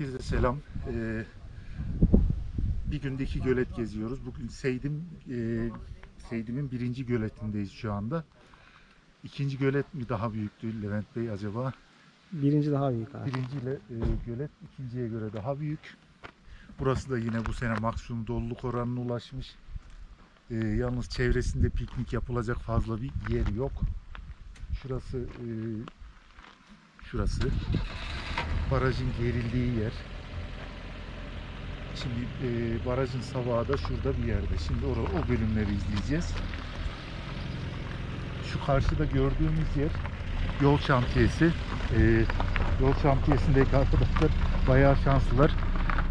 Herkese selam. Ee, bir gündeki gölet geziyoruz. Bugün Seydim e, Seydim'in birinci göletindeyiz şu anda. İkinci gölet mi daha büyüktü Levent Bey acaba? Birinci daha büyük abi. Birinciyle e, gölet ikinciye göre daha büyük. Burası da yine bu sene maksimum doluluk oranına ulaşmış. E, yalnız çevresinde piknik yapılacak fazla bir yer yok. Şurası e, şurası barajın gerildiği yer. Şimdi e, barajın savağı da şurada bir yerde. Şimdi o, o bölümleri izleyeceğiz. Şu karşıda gördüğümüz yer yol şantiyesi. E, yol şantiyesindeki arkadaşlar bayağı şanslılar.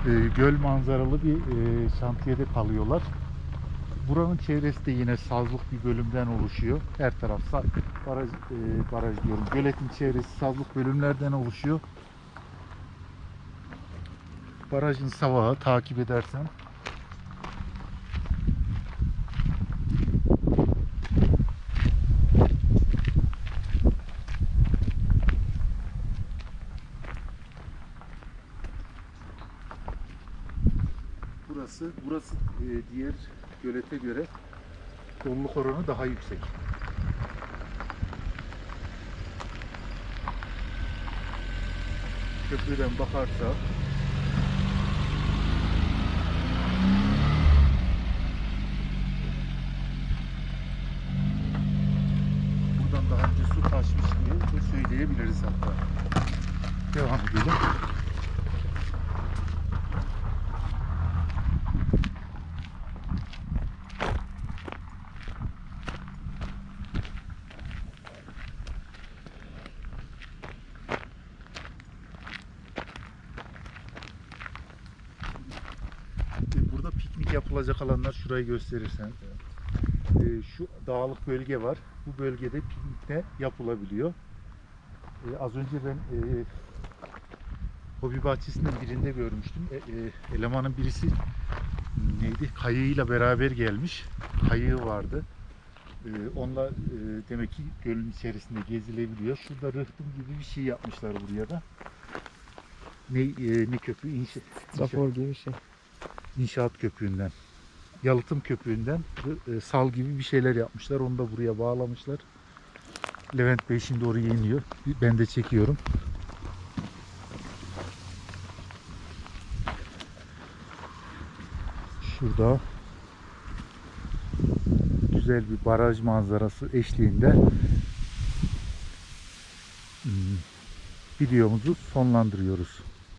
E, göl manzaralı bir e, şantiyede kalıyorlar. Buranın çevresi de yine sazlık bir bölümden oluşuyor. Her taraf baraj, e, baraj diyorum. Göletin çevresi sazlık bölümlerden oluşuyor. Barajın savağı takip edersen Burası, burası e, diğer gölete göre doluluk oranı daha yüksek. Köprüden bakarsa Devam edelim. Burada piknik yapılacak alanlar şurayı gösterirsen. e, Şu dağlık bölge var. Bu bölgede piknik de yapılabiliyor. E, Az önce ben e, hobi bahçesinin birinde görmüştüm. E, e, Elemanın birisi neydi? Kayığıyla beraber gelmiş. Kayığı vardı. E, Onunla e, demek ki gölün içerisinde gezilebiliyor. Şurada rıhtım gibi bir şey yapmışlar buraya da. Ne, e, ne köprü? İnşa, inşa- Rapor gibi bir şey. İnşaat köpüğünden. Yalıtım köpüğünden e, sal gibi bir şeyler yapmışlar. Onu da buraya bağlamışlar. Levent Bey şimdi oraya iniyor. Ben de çekiyorum. Şurada. Güzel bir baraj manzarası eşliğinde. Hmm, videomuzu sonlandırıyoruz.